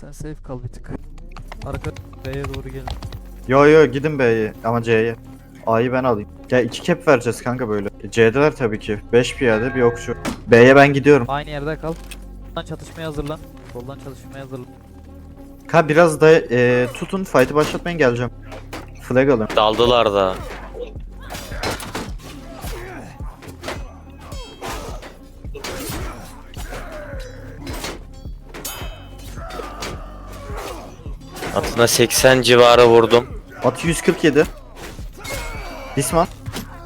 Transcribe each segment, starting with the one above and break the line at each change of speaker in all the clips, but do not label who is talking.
Sen safe kal bir tık. Arka B'ye doğru gelin.
Yo yo gidin B'ye ama C'ye. A'yı ben alayım. Ya iki cap vereceğiz kanka böyle. E, C'deler tabii ki. 5 piyade bir okçu. B'ye ben gidiyorum.
Aynı yerde kal. Soldan çatışmaya hazırlan. Soldan çalışmaya hazırlan.
Ha biraz da e, tutun fight'ı başlatmayın geleceğim. Flag alın.
Daldılar da. Atına 80 civarı vurdum.
Atı 147. Disman.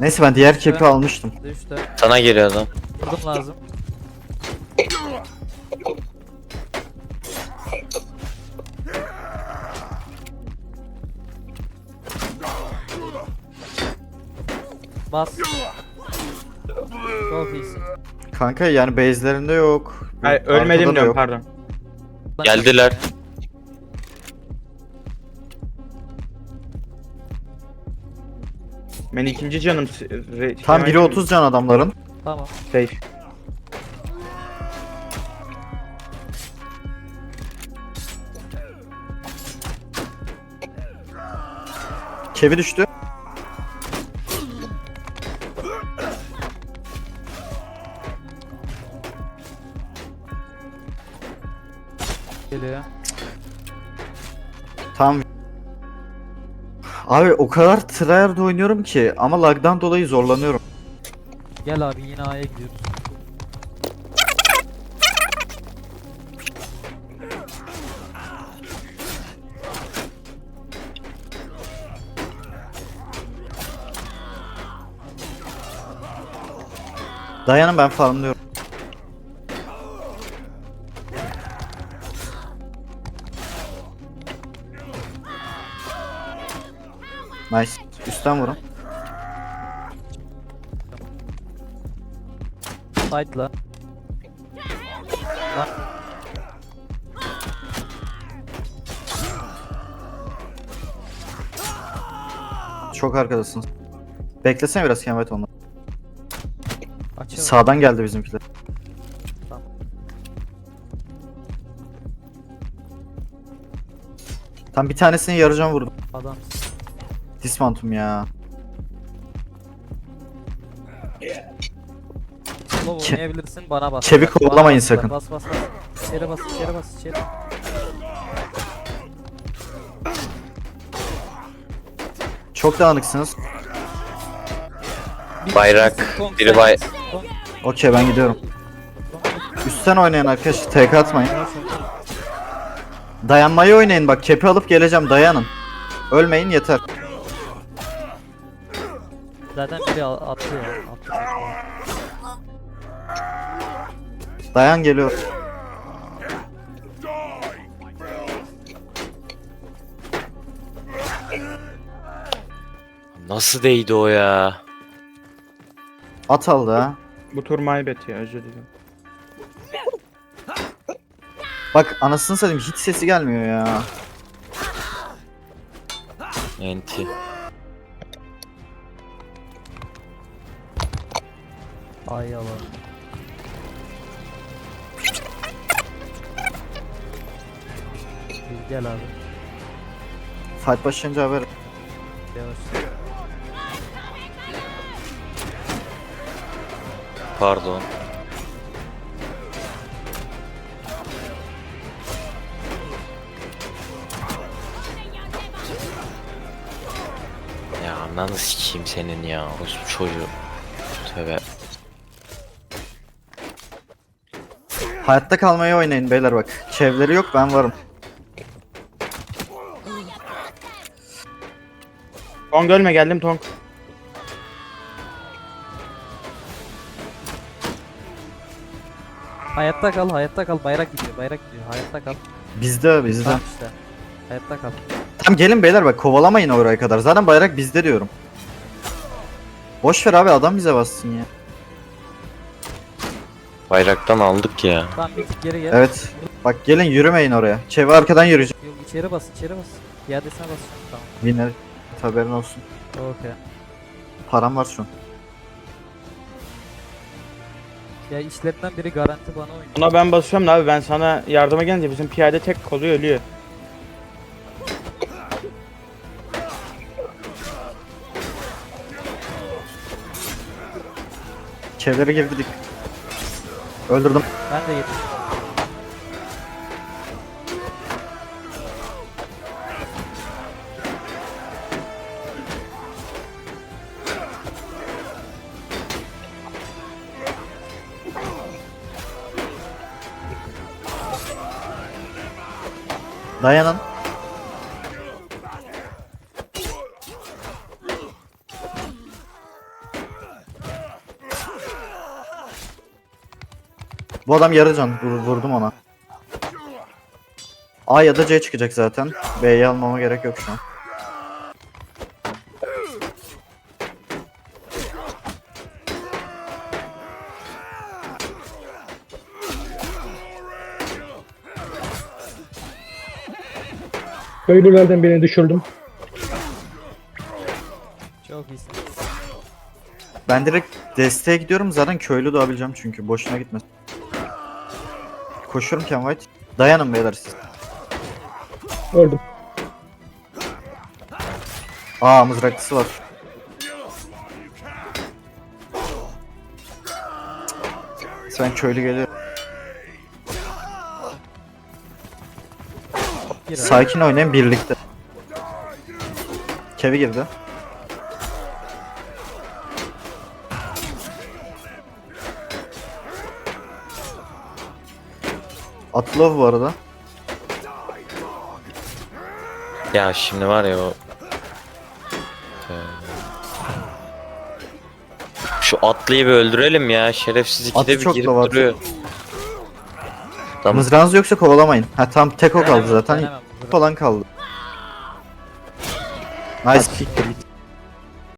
Neyse ben diğer cap'i almıştım.
Düştü.
Sana geliyor adam.
Vurdum lazım. Bas. Çok iyisin.
Kanka yani base'lerinde yok.
Ay,
Arkada
ölmedim
da
diyorum
yok.
pardon.
Geldiler.
Ben ikinci canım
Tam biri 30 can adamların.
Tamam.
Safe.
Kevi düştü.
Geliyor.
Tam Abi o kadar tryhard oynuyorum ki ama lagdan dolayı zorlanıyorum.
Gel abi yine A'ya gidiyoruz.
Dayanın ben farmlıyorum. Nice. Üstten vurun.
Lan.
Çok arkadasın. Beklesene biraz Kemet onu.
Açıyorum.
Sağdan geldi bizimkiler.
Tamam.
Tam bir tanesini yarıcan vurdum.
Adam.
Dismantum ya.
Slow
Ke-
oynayabilirsin bana bas.
Çevik
Bana bastılar,
sakın.
Bas bas bas. İçeri bas içeri bas içeri.
Çok dağınıksınız.
Bir-
Bayrak, biri bay-
Okey ben gidiyorum. Üstten oynayan arkadaşlar TK atmayın. Dayanmayı oynayın bak kepi alıp geleceğim dayanın. Ölmeyin yeter.
Zaten biri a- attı ya. Attı.
Dayan geliyor.
Nasıl değdi o ya?
At aldı ha.
Bu tur maybet ya özür dilerim.
Bak anasını satayım hiç sesi gelmiyor ya.
Enti.
Ay Allah. Gel abi.
Fight başlayınca haber.
Yavaş.
Pardon. Ya ananı sikeyim senin ya. O çocuğu. Tövbe.
Hayatta kalmayı oynayın beyler bak. Çevleri yok ben varım.
Tong ölme geldim Tong.
Hayatta kal, hayatta kal. Bayrak gidiyor, bayrak gidiyor. Hayatta kal.
Bizde bizde.
Tamam işte. Hayatta kal.
Tamam gelin beyler bak kovalamayın oraya kadar. Zaten bayrak bizde diyorum. Boş ver abi adam bize bassın ya.
Bayraktan aldık ya.
Tamam bir tık geri gel.
Evet. Bak gelin yürümeyin oraya. Çevi arkadan yürüyecek.
Yok içeri bas, içeri bas. Piyadesine bas. Tamam.
Winner. Haberin olsun.
Okey.
Param var şu an.
Ya işlerinden biri garanti bana oynuyor.
Buna ben basıyorum da abi ben sana yardıma gelince bizim piyade tek kalıyor ölüyor.
Kevlere girdik. Öldürdüm.
Ben de yedim.
Dayanın. Bu adam yarı can. Vur- vurdum ona. A ya da C çıkacak zaten. B'yi almama gerek yok şu an.
Köylülerden birini düşürdüm.
Çok iyisin.
Ben direkt desteğe gidiyorum. Zaten köylü doğabileceğim çünkü. Boşuna gitmesin. Koşuyorum Ken White. Dayanın beyler siz.
Öldüm.
Aa mızraklısı var. Sen köylü
abi.
Sakin oynayın birlikte. Kevi girdi. Atlov bu arada.
Ya şimdi var ya o... Ee, Şu atlıyı bir öldürelim ya. Şerefsiz ikide
Atı
bir
çok
girip
da var.
duruyor. Tamam.
Mızrağınız yoksa kovalamayın. Ha tam tek o kaldı zaten. falan kaldı. Nice kick.